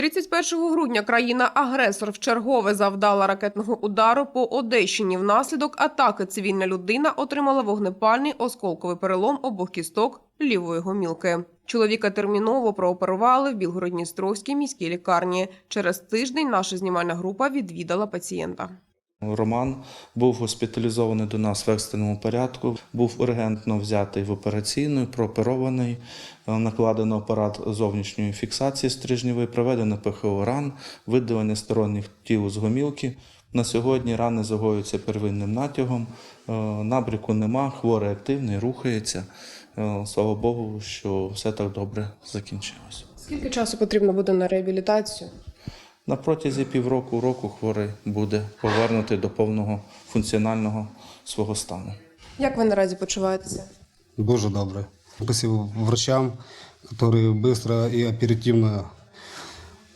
31 грудня країна-агресор вчергове завдала ракетного удару по Одещині. Внаслідок атаки цивільна людина отримала вогнепальний осколковий перелом обох кісток лівої гомілки. Чоловіка терміново прооперували в Білгородністровській міській лікарні. Через тиждень наша знімальна група відвідала пацієнта. Роман був госпіталізований до нас в екстреному порядку, був ургентно взятий в операційну, прооперований, е, накладено апарат зовнішньої фіксації стрижневої, проведено ПХО ран, видалення сторонніх тіл з гомілки. На сьогодні рани загоюються первинним натягом, е, набріку нема, хворий активний, рухається. Е, Слава Богу, що все так добре закінчилось. Скільки часу потрібно буде на реабілітацію? На протязі півроку року хворий буде повернутий до повного функціонального свого стану. Як ви наразі почуваєтеся? Дуже добре. Спасибо врачам, которые быстро и оперативно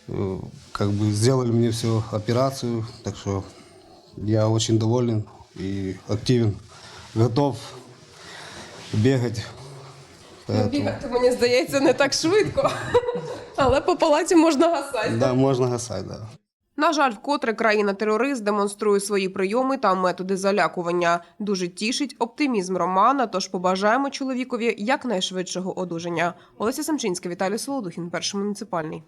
э, как бы сделали мне всю операцию. Так что я очень доволен и активен. Готов бегать. Поэтому, Бігати, мені здається, не так швидко, але по палаті можна гасати. да, можно гасать, да. На жаль, вкотре країна-терорист демонструє свої прийоми та методи залякування. Дуже тішить оптимізм Романа. Тож побажаємо чоловікові якнайшвидшого одужання. Олеся Самчинська, Віталій Солодухін, перший муніципальний.